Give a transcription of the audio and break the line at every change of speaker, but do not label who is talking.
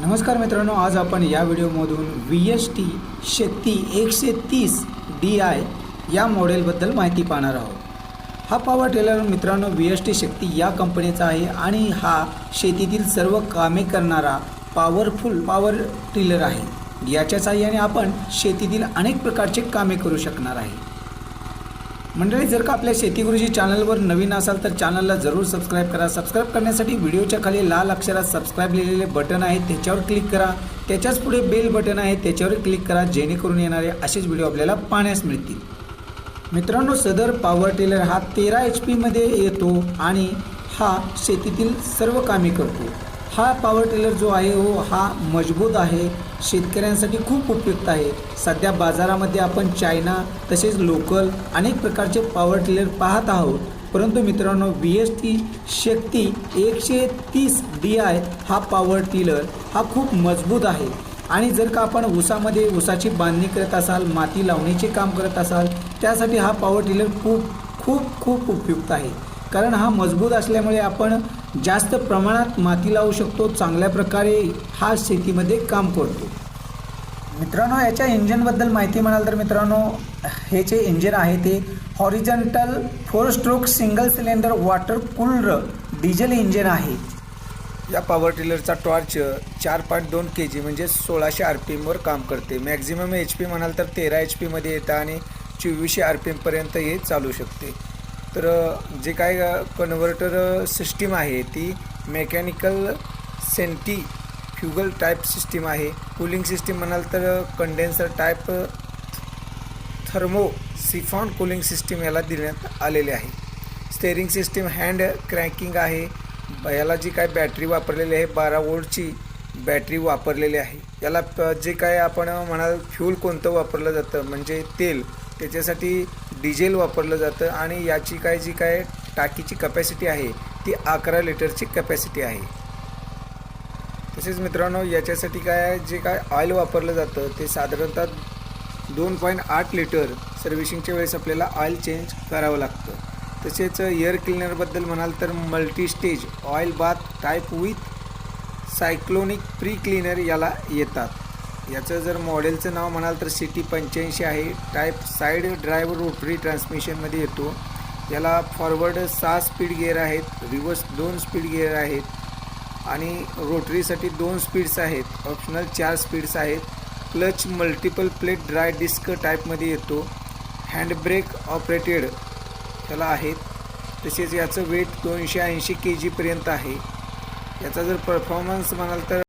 नमस्कार मित्रांनो आज आपण या व्हिडिओमधून व्ही एस टी शक्ती एकशे तीस डी आय या मॉडेलबद्दल माहिती पाहणार आहोत. हा पॉवर टेलर मित्रांनो व्ही एस टी शक्ती या कंपनीचा आहे आणि हा शेतीतील सर्व कामे करणारा पॉवरफुल पॉवर टिलर आहे. याच्या साहाय्याने आपण शेतीतील अनेक प्रकारचे कामे करू शकणार आहे. मंडळी जर का आपल्या शेती गुरुजी चॅनलवर नवीन असाल तर चॅनलला जरूर सबस्क्राईब करा. सबस्क्राईब करण्यासाठी व्हिडिओच्या खाली लाल अक्षरात सबस्क्राईब लिहिलेले बटन आहे त्याच्यावर क्लिक करा. त्याच्याच पुढे बेल बटन आहे त्याच्यावर क्लिक करा जेणेकरून येणारे असेच व्हिडिओ आपल्याला पाहण्यास मिळतील. मित्रांनो सदर पॉवर टेलर हा तेरा एच पीमध्ये येतो आणि हा शेतीतील सर्व कामे करतो. हा पॉवर टेलर जो आहे हो हा मजबूत आहे. शेतकऱ्यांसाठी खूप उपयुक्त आहे. सध्या बाजारामध्ये आपण चायना तसेच लोकल अनेक प्रकारचे पॉवर टेलर पाहत आहोत. परंतु मित्रांनो बी एस टी शक्ती एकशे तीस डी आय हा पॉवर टिलर हा खूप मजबूत आहे. आणि जर का आपण ऊसामध्ये ऊसाची बांधणी करत असाल माती लावण्याचे काम करत असाल त्यासाठी हा पॉवर टिलर खूप खूप खूप उपयुक्त आहे. कारण हा मजबूत असल्यामुळे आपण जास्त प्रमाणात माती लावू शकतो चांगल्या प्रकारे हा शेतीमध्ये काम करतो. मित्रांनो याच्या इंजिनबद्दल माहिती म्हणाल तर मित्रांनो हे जे इंजिन आहे ते horizontal four stroke single cylinder water cooler diesel engine आहे. या पॉवर टिलरचा टॉर्च चार पॉईंट दोन के जी म्हणजे सोळाशे आर पी एमवर काम करते. मॅक्झिमम एच पी म्हणाल तर तेरा एच पीमध्ये येतं आणि चोवीसशे आर पी एमपर्यंत हे चालू शकते. तर जे काय कन्व्हर्टर सिस्टीम आहे ती mechanical centrifugal type system आहे. कूलिंग सिस्टीम म्हणाल तर condenser type thermosiphon cooling system याला देण्यात आलेले आहे. स्टेरिंग सिस्टीम हँड क्रॅकिंग आहे. याला जी काय बॅटरी वापरलेली आहे बारा वोल्टची बॅटरी वापरलेली आहे. याला जे काय आपण म्हणाल फ्यूल कोणतं वापरलं जातं म्हणजे तेल त्याच्यासाठी डिझेल वापरलं जातं आणि याची काय जी काय टाकीची कपॅसिटी आहे ती अकरा लिटरची कपॅसिटी आहे. तसेच मित्रांनो याच्यासाठी काय जे काय ऑइल वापरलं जातं ते साधारणतः दोन पॉईंट आठ लिटर सर्व्हिसिंगच्या वेळेस आपल्याला ऑइल चेंज करावं लागतं. तसेच एअर क्लिनरबद्दल म्हणाल तर multi stage oil bath type with cyclonic pre cleaner याला येतात. याचं जर मॉडेलचं नाव म्हणाल तर सिटी पंच्याऐंशी आहे. टाईप साईड ड्राईव्ह रोटरी ट्रान्समिशनमध्ये येतो. याला फॉरवर्ड सहा स्पीड गिअर आहेत रिव्हर्स दोन स्पीड गिअर आहेत आणि रोटरीसाठी दोन स्पीड्स आहेत. ऑप्शनल चार स्पीड्स आहेत. Clutch multiple plate dry disc टाईपमध्ये येतो. हँडब्रेक ऑपरेटेड त्याला आहेत. तसेच याचं वेट दोनशे ऐंशी के जीपर्यंत आहे. याचा जर परफॉर्मन्स म्हणाल तर